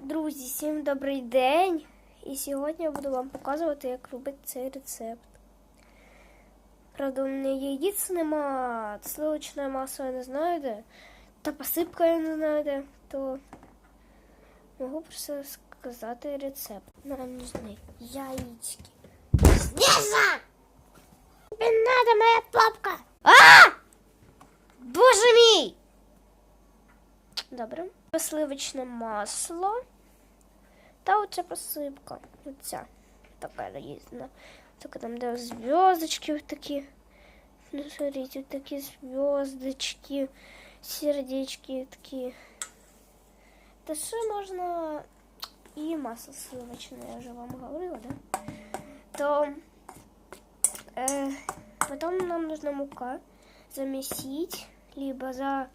Друзі, всім добрий день! І сьогодні я буду вам показувати, як робити цей рецепт. Правда, у мене яєць нема, сливочне масло я не знаю де, та посипка я не знаю де, то можу просто сказати рецепт. Нам нужны яички. Снежа! Тебе надо моя топка! Добре. Сливочне масло. Та оця посипка. Оця. Така різна. Така там, де зв'язочки такі. Ну, смотрите, такі зв'язочки, сердечки такі. Та ще можна і масло сливочне, я вже вам говорила, да? То э, потом нам нужна мука замесить, либо за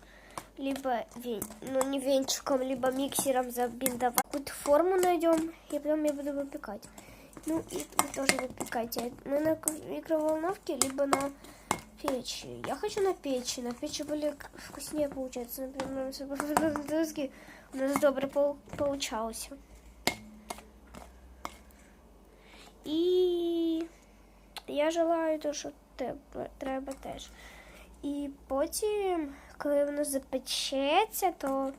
либо вен- ну не венчиком, либо миксером забинтовать. Какую-то форму найдем, и потом я буду выпекать. Ну и вы тоже выпекайте. Мы на к- микроволновке, либо на печи. Я хочу на печи. На печи более вкуснее получается. Например, у нас добре пол- получалось. І я желаю, то, тебе- треба теж. І потім, коли воно запечеться, то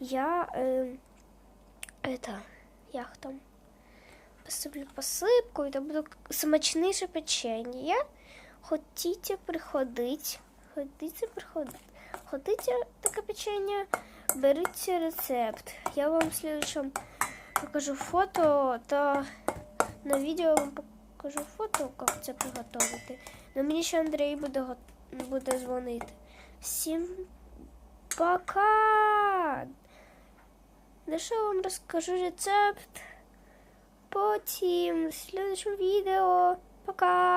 я е, это, як там, посиплю посипку, і то буде смачніше печення. Хотіте приходить, хотіте приходити. Хотіте таке печення, беріть рецепт. Я вам в следующем покажу фото та на відео вам покажу фото, як це приготувати. Но мені ще Андрій буде, го- буде дзвонити. Всім пока! На вам розкажу рецепт? Потім в следующем відео. Пока!